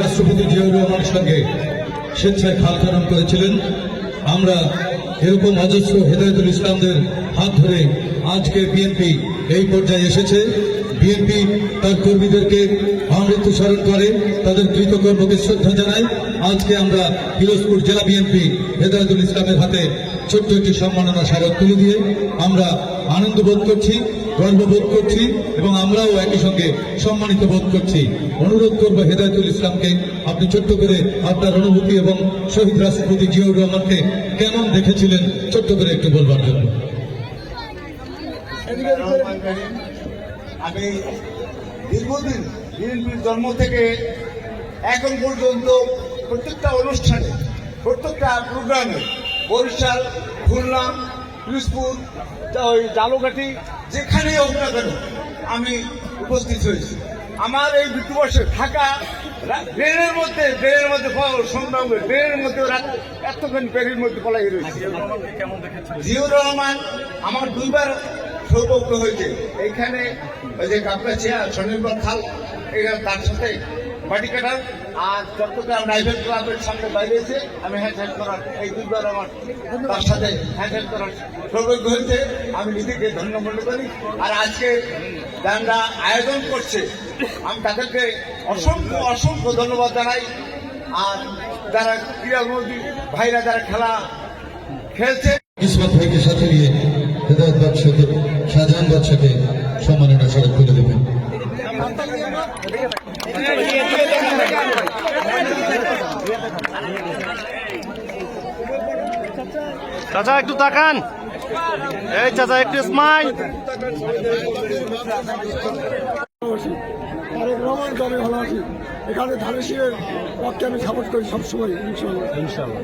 রাষ্ট্রপতি জিয়াউর রহমানের সঙ্গে স্বেচ্ছায় খাল খনন করেছিলেন। আমরা এরকম অজস্র হেদায়তুল ইসলামদের হাত ধরে আজকে বিএনপি এই পর্যায়ে এসেছে। বিএনপি তার কর্মীদেরকে আমৃত্যু স্মরণ করে, তাদের কৃতকর্মকে শ্রদ্ধা জানায়। আজকে আমরা পিরোজপুর জেলা বিএনপি হেদায়তুল ইসলামের হাতে ছোট্ট একটি সম্মাননা স্মারক তুলে দিয়ে আমরা আনন্দ বোধ করছি গর্ববোধ করছি এবং আমরাও একই সঙ্গে সম্মানিত বোধ করছি। অনুরোধ করব হেদায়তুল ইসলামকে আপনি ছোট্ট করে আপনার অনুভূতি এবং শহীদ রাষ্ট্রপতি জিয়াউর রহমানকে কেমন দেখেছিলেন, ছোট্ট করে একটু বলবার জন্য। আমি দীর্ঘদিন বিএনপির জন্ম থেকে এখন পর্যন্ত প্রত্যেকটা অনুষ্ঠানে, প্রত্যেকটা প্রোগ্রামে বরিশাল, খুলনা পিরোজপুর ওই জালুকাঠি যেখানে হোক না কেন আমি উপস্থিত হয়েছি। আমার এই বৃত্তিবর্ষে থাকা ট্রেনের মধ্যে ট্রেনের মধ্যে সংগ্রাম ট্রেনের মধ্যে এতক্ষণ পেরির মধ্যে পলাই রয়েছে। জিয়াউর রহমান আমার দুইবার সৌভাগ্য হয়েছে। এইখানে ওই যে কাপড়া চেয়ার স্বনির্ভর খাল এখানে তার সাথে বাটি কাটার আর চট্টগ্রাম প্রাইভেট ক্লাবের সামনে বাইরে এসে আমি হ্যান্ড করার এই দুইবার আমার তার সাথে হ্যান্ড করার সৌভাগ্য হয়েছে। আমি নিজেকে ধন্য মনে করি। আর আজকে যারা আয়োজন করছে, আমি তাদেরকে অসংখ্য অসংখ্য ধন্যবাদ জানাই। আর যারা ক্রীড়ামন্ত্রী ভাইরা যারা খেলা খেলছে কিসমত ভাইকে সাথে নিয়ে হেদায়ত শাহজাহান চাচা, একটু তাকান। এই চাচা, একটু স্মাইল তারেক রহমান আমি ভালোবাসি এখানে ধানেশিরের পক্ষে আমি সাপোর্ট করি সবসময় ইনশাল্লাহ ইনশাল্লাহ